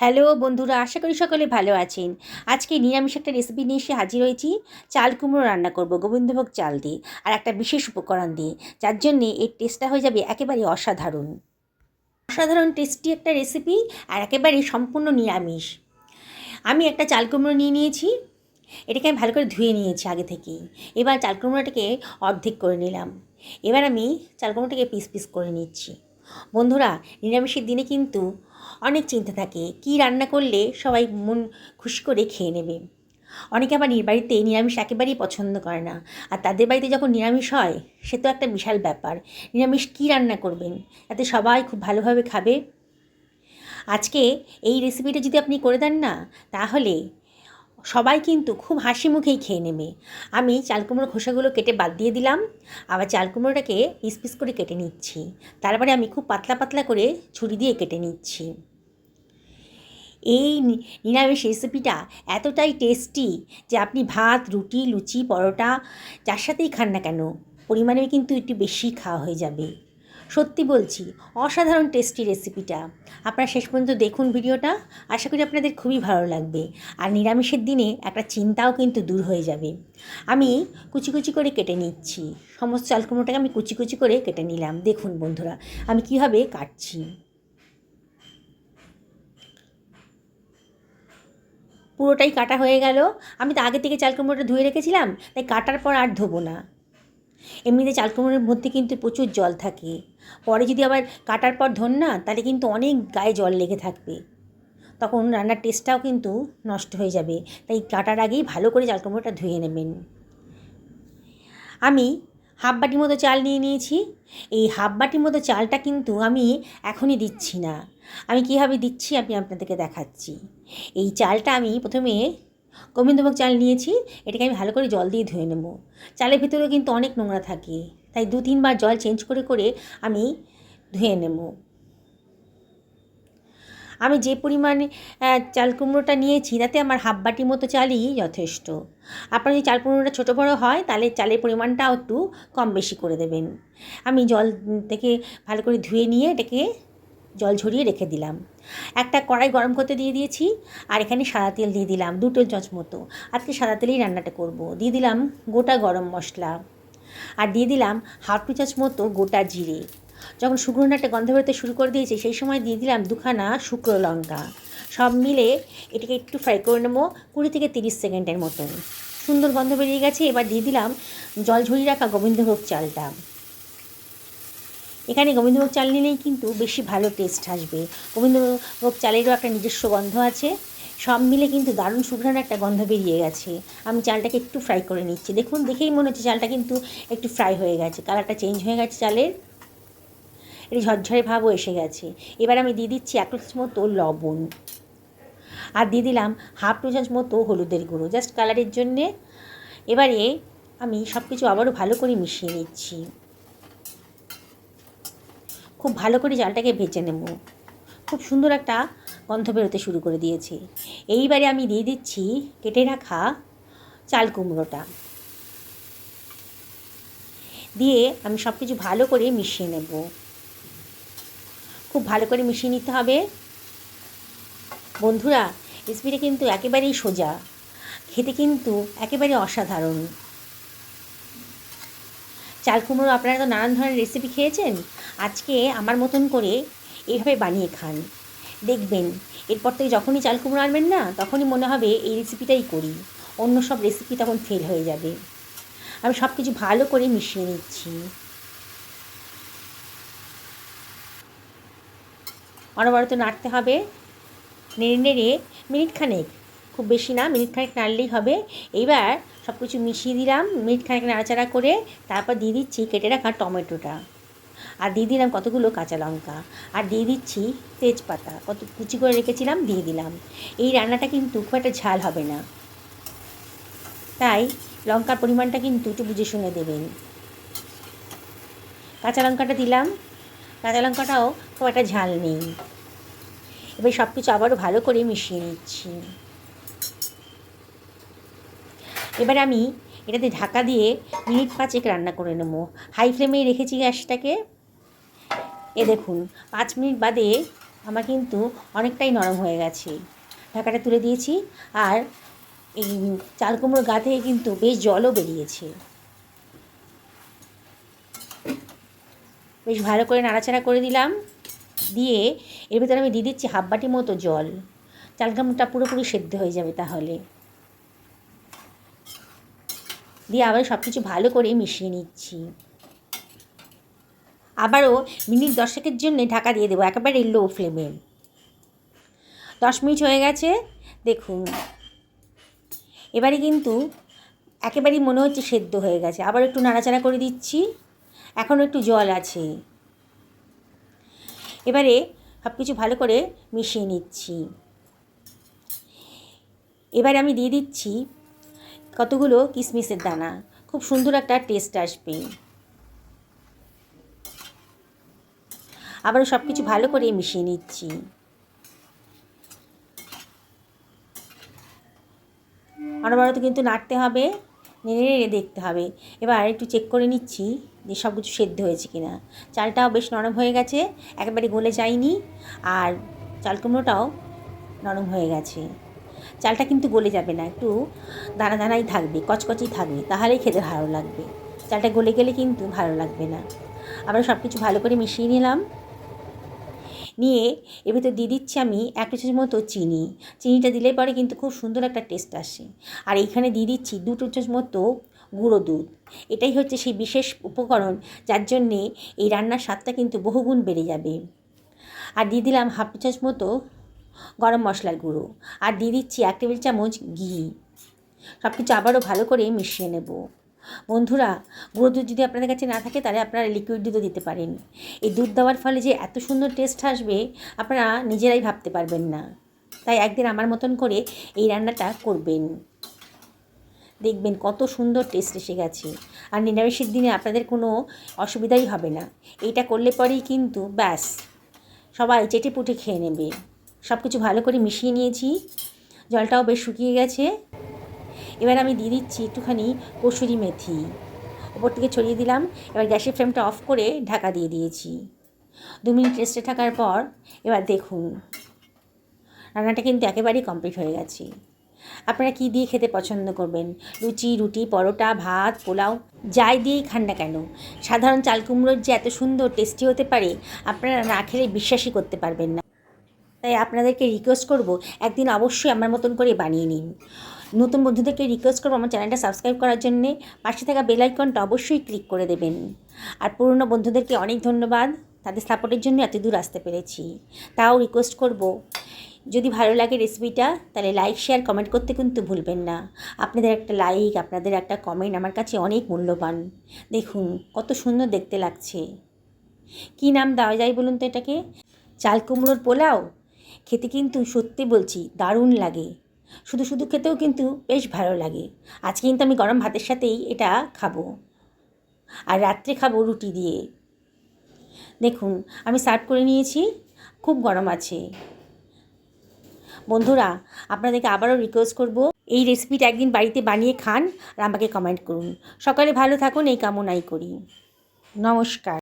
Hello বন্ধুরা, আশা করি সকলে ভালো আছেন। আজকে নিরামিষ একটা রেসিপি নিয়ে এসে হাজির হয়েছি। চাল কুমড়ো রান্না করব, গোবিন্দভোগ চাল দিয়ে, আর একটা বিশেষ উপকরণ দিয়ে, যার জন্যে এর টেস্টটা হয়ে যাবে একেবারে অসাধারণ। অসাধারণ টেস্টি একটা রেসিপি আর একেবারে সম্পূর্ণ নিরামিষ। আমি একটা চাল কুমড়ো নিয়ে নিয়েছি, এটাকে আমি ভালো করে ধুয়ে নিয়েছি আগে থেকেই। এবার চাল কুমড়োটাকে অর্ধেক করে নিলাম। এবার আমি চাল কুমড়োটাকে পিস পিস করে নিচ্ছি। বন্ধুরা, নিরামিষের দিনে কিন্তু অনেক চিন্তা থাকে, কি রান্না করলে সবাই মন খুশি করে খেয়ে নেবে। অনেকে আবার বাড়িতে নিরামিষ একেবারেই পছন্দ করে না, আর তাদের বাড়িতে যখন নিরামিষ হয়, সে তো একটা বিশাল ব্যাপার। নিরামিষ কী রান্না করবেন? যাতে সবাই খুব ভালোভাবে খাবে। আজকে এই রেসিপিটা যদি আপনি করে দেন না, তাহলে সবাই কিন্তু খুব হাসি মুখেই খেয়ে নেবে। আমি চাল কুমড়োর খোসাগুলো কেটে বাদ দিয়ে দিলাম, আবার চাল কুমড়োটাকে পিস পিস করে কেটে নিচ্ছি। তারপরে আমি খুব পাতলা পাতলা করে ছুরি দিয়ে কেটে নিচ্ছি। এই নিরামিষ রেসিপিটা এতটাই টেস্টি যে আপনি ভাত, রুটি, লুচি, পরোটা, যার সাথেই খান না কেন পরিমাণে কিন্তু একটু বেশি খাওয়া হয়ে যাবে। সত্যি বলছি, অসাধারণ টেস্টি রেসিপিটা আপনারা শেষ পর্যন্ত দেখুন ভিডিওটা, আশা করি আপনাদের খুবই ভালো লাগবে। আর নিরামিষের দিনে একটা চিন্তাও কিন্তু দূর হয়ে যাবে। আমি কুচি কুচি করে কেটে নিচ্ছি। সমস্ত চালকুমোটাকে আমি কুচি কুচি করে কেটে নিলাম। দেখুন বন্ধুরা, আমি কীভাবে কাটছি। পুরোটাই কাটা হয়ে গেল। আমি তো আগে থেকে চাল কুমড়োটা ধুয়ে রেখেছিলাম, তাই কাটার পর আর ধোবো না। এমনিতে চাল কুমড়োর মধ্যে কিন্তু প্রচুর জল থাকে। পরে যদি আবার কাটার পর ধন না, তাহলে কিন্তু অনেক গায়ে জল লেগে থাকবে। তখন রান্নার টেস্টটাও কিন্তু নষ্ট হয়ে যাবে। তাই কাটার আগেই ভালো করে চাল কুমড়োটা ধুয়ে নেবেন। আমি হাফ বাটির মতো চাল নিয়ে নিয়েছি। এই হাফ বাটির মতো চালটা কিন্তু আমি এখনই দিচ্ছি না। আমি কীভাবে দিচ্ছি আমি আপনাদেরকে দেখাচ্ছি। এই চালটা আমি প্রথমে গোবিন্দভোগ চাল নিয়েছি, এটাকে আমি ভালো করে জল দিয়ে ধুয়ে নেব। চালের ভিতরেও কিন্তু অনেক নোংরা থাকে, তাই দু তিনবার জল চেঞ্জ করে করে আমি ধুয়ে নেব। আমি যে পরিমাণে চাল কুমড়োটা নিয়েছি, তাতে আমার হাফ বাটি মতো চালই যথেষ্ট। আপনার যদি চাল কুমড়োটা ছোটো বড়ো হয়, তাহলে চালের পরিমাণটাও একটু কম বেশি করে দেবেন। আমি জল থেকে ভালো করে ধুয়ে নিয়ে, এটাকে জল ঝরিয়ে রেখে দিলাম। একটা কড়াই গরম করতে দিয়ে দিয়েছি আর এখানে সাদা তেল দিয়ে দিলাম দু টেবিল চামচ মতো আজকে সাদা তেলেই রান্নাটা করব। দিয়ে দিলাম গোটা গরম মশলা আর দিয়ে দিলাম হাফ টু মতো গোটা জিরে। যখন শুকনো একটা গন্ধ বেরোতে শুরু করে দিয়েছে, সেই সময় দিয়ে দিলাম দুখানা শুকনো লঙ্কা। সব মিলে এটাকে একটু ফ্রাই করে নেব কুড়ি থেকে তিরিশ সেকেন্ডের মতন। সুন্দর গন্ধ বেরিয়ে গেছে, এবার দিয়ে দিলাম জল ঝরিয়ে রাখা গোবিন্দভোগ চালটা। এখানে গোবিন্দভোগ চাল নিলেই কিন্তু বেশি ভালো টেস্ট আসবে। গোবিন্দভোগ চালেরও একটা নিজস্ব গন্ধ আছে। সব মিলে কিন্তু দারুণ শুকনো একটা গন্ধ বেরিয়ে গেছে। আমি চালটাকে একটু ফ্রাই করে নিচ্ছি। দেখুন, দেখেই মনে হচ্ছে চালটা কিন্তু একটু ফ্রাই হয়ে গেছে। কালারটা চেঞ্জ হয়ে গেছে চালের। একটু ঝরঝরে ভাবও এসে গেছে। এবার আমি দিয়ে দিচ্ছি এক চামচ মতো লবণ। আর দিয়ে দিলাম হাফ টু চামচ মতো হলুদের গুঁড়ো জাস্ট কালারের জন্যে। এবারে আমি সব কিছু আবারও ভালো করে মিশিয়ে নিচ্ছি। খুব ভালো করে চালটাকে ভেজে নেব। খুব সুন্দর একটা গন্ধ বেরোতে শুরু করে দিয়েছে। এইবারে আমি দিয়ে দিচ্ছি কেটে রাখা চাল কুমড়োটা। দিয়ে আমি সব কিছু ভালো করে মিশিয়ে নেব। খুব ভালো করে মিশিয়ে নিতে হবে। বন্ধুরা রেসিপিটা কিন্তু একেবারেই সোজা। খেতে কিন্তু একেবারে অসাধারণ। চাল কুমড়ো আপনারা তো নানান ধরনের রেসিপি খেয়েছেন? আজকে আমার মতন করে এইভাবে বানিয়ে খান। দেখবেন, এরপর থেকে যখনই চাল কুমড়ো আনবেন না, তখনই মনে হবে এই রেসিপিটাই করি। অন্য সব রেসিপি তখন ফেল হয়ে যাবে। আমি সব কিছু ভালো করে মিশিয়ে নিচ্ছি। অনবরত নাড়তে হবে। নেড়ে নেড়ে মিনিট খানেক খুব বেশি না, মিনিট খানেক নাড়লেই হবে। এইবার সব কিছু মিশিয়ে দিলাম, মিনিট খানেক নাড়াচাড়া করে তারপর দিয়ে দিচ্ছি কেটে রাখা টমেটোটা। আর দিয়ে দিলাম কতগুলো কাঁচা লঙ্কা। আর দিয়ে দিচ্ছি তেজপাতা, কত কুচি করে রেখেছিলাম, দিয়ে দিলাম। এই রান্নাটা কিন্তু খুব একটা ঝাল হবে না। তাই লঙ্কার পরিমাণটা কিন্তু একটু বুঝে শুনে দেবেন। কাঁচা লঙ্কাটা দিলাম। কাঁচা লঙ্কাটাও খুব একটা ঝাল নেই। এবার সব কিছু আবারও ভালো করে মিশিয়ে নিচ্ছি। এবার আমি এটাতে ঢাকা দিয়ে মিনিট পাঁচেক রান্না করে নেব। হাই ফ্লেমেই রেখেছি গ্যাসটাকে। এ দেখুন, পাঁচ মিনিট বাদে আমার কিন্তু অনেকটাই নরম হয়ে গেছে। ঢাকাটা তুলে দিয়েছি আর এই চাল কুমড়োর গা থেকে কিন্তু বেশ জলও বেরিয়েছে। বেশ ভালো করে নাড়াচাড়া করে দিলাম। দিয়ে এর ভিতরে আমি দিয়ে দিচ্ছি হাফ বাটি মতো জল। চাল কুমড়োটা পুরোপুরি সেদ্ধ হয়ে যাবে তাহলে। দিয়ে আবার সব কিছু ভালো করে মিশিয়ে নিচ্ছি। আবারও মিনিট দশেকের জন্য ঢাকা দিয়ে দেবো, একেবারে লো ফ্লেমে দশ মিনিট হয়ে গেছে, দেখুন। এবারে কিন্তু একেবারেই মনে হচ্ছে সেদ্ধ হয়ে গেছে। আবার একটু নাড়াচাড়া করে দিচ্ছি, এখনও একটু জল আছে। এবারে সব কিছু ভালো করে মিশিয়ে নিচ্ছি। এবারে আমি দিয়ে দিচ্ছি কতগুলো কিশমিশের দানা? খুব সুন্দর একটা টেস্ট আসবে। আবারও সব কিছু ভালো করে মিশিয়ে নিচ্ছি। অনবরত কিন্তু নাড়তে হবে, নেড়ে নেড়ে দেখতে হবে। এবার একটু চেক করে নিচ্ছি যে সব কিছু সেদ্ধ হয়েছে কিনা। চালটাও বেশ নরম হয়ে গেছে, একেবারে গলে যায়নি, আর চাল কুমড়োটাও নরম হয়ে গেছে। চালটা কিন্তু গলে যাবে না, একটু দানা দানাই থাকবে কচকচই থাকবে, তাহলেই খেতে ভালো লাগবে। চালটা গলে গেলে কিন্তু ভালো লাগবে না। আবার সব কিছু ভালো করে মিশিয়ে নিলাম। নিয়ে এর ভিতর দিয়ে দিচ্ছি আমি এক চামচ মতো চিনি। চিনিটা দিলে পরে কিন্তু খুব সুন্দর একটা টেস্ট আসে। আর এইখানে দিয়ে দিচ্ছি দু চামচ মতো গুঁড়ো দুধ। এটাই হচ্ছে সেই বিশেষ উপকরণ যার জন্যে এই রান্নার স্বাদটা কিন্তু বহুগুণ বেড়ে যাবে। আর দিয়ে দিলাম হাফ চামচ মতো গরম মশলার গুঁড়ো আর দিয়ে দিচ্ছি এক টেবিল চামচ ঘি। সব কিছু আবারও ভালো করে মিশিয়ে নেব। বন্ধুরা, গুঁড়ো দুধ যদি আপনাদের কাছে না থাকে, তাহলে আপনারা লিকুইড দুধও দিতে পারেন। এই দুধ দেওয়ার ফলে যে এত সুন্দর টেস্ট আসবে, আপনারা নিজেরাই ভাবতে পারবেন না। তাই একদিন আমার মতন করে এই রান্নাটা করবেন। দেখবেন কত সুন্দর টেস্ট এসে গেছে। আর নিরামিষের দিনে আপনাদের কোনো অসুবিধাই হবে না। এইটা করলে পরেই কিন্তু ব্যাস, সবাই চেটে পুটে খেয়ে নেবে। সব কিছু ভালো করে মিশিয়ে নিয়েছি। জলটাও বেশ শুকিয়ে গেছে। এবার আমি দিয়ে দিচ্ছি একটুখানি কসুরি মেথি। ওপর থেকে ছড়িয়ে দিলাম। এবার গ্যাসের ফ্লেমটা অফ করে ঢাকা দিয়ে দিয়েছি। দু মিনিট রেস্টে থাকার পর এবার দেখুন। রান্নাটা কিন্তু একেবারেই কমপ্লিট হয়ে গেছে। আপনারা কী দিয়ে খেতে পছন্দ করবেন? লুচি, রুটি, পরোটা, ভাত, পোলাও, যাই দিয়েই খান না কেন। সাধারণ চাল কুমড়োর যে এত সুন্দর টেস্টি হতে পারে, আপনারা না খেলে বিশ্বাসই করতে পারবেন না। তাই আপনাদেরকে রিকোয়েস্ট করব, একদিন অবশ্যই আমার মতন করে বানিয়ে নিন। নতুন বন্ধুদেরকে রিকোয়েস্ট করব আমার চ্যানেলটা সাবস্ক্রাইব করার জন্যে, পাশে থাকা বেল আইকনটা অবশ্যই ক্লিক করে দেবেন। আর পুরনো বন্ধুদেরকে অনেক ধন্যবাদ, তাদের সাপোর্টের জন্য এত দূর আসতে পেরেছি। তাও রিকোয়েস্ট করব, যদি ভালো লাগে রেসিপিটা তাহলে লাইক শেয়ার কমেন্ট করতে কিন্তু ভুলবেন না। আপনাদের একটা লাইক আপনাদের একটা কমেন্ট আমার কাছে অনেক মূল্যবান। দেখুন, কত সুন্দর দেখতে লাগছে। কী নাম দেওয়া যায় বলুন তো এটাকে? চাল কুমড়োর পোলাও? খেতে কিন্তু সত্যি বলছি দারুণ লাগে। শুধু শুধু খেতেও কিন্তু বেশ ভালো লাগে। আজকে কিন্তু আমি গরম ভাতের সাথেই এটা খাব। আর রাত্রে খাব রুটি দিয়ে। দেখুন, আমি সার্ভ করে নিয়েছি, খুব গরম আছে। বন্ধুরা, আপনাদেরকে আবারও রিকোয়েস্ট করব, এই রেসিপিটা একদিন বাড়িতে বানিয়ে খান আর আমাকে কমেন্ট করুন। সকালে ভালো থাকুন, এই কামনাই করি। নমস্কার।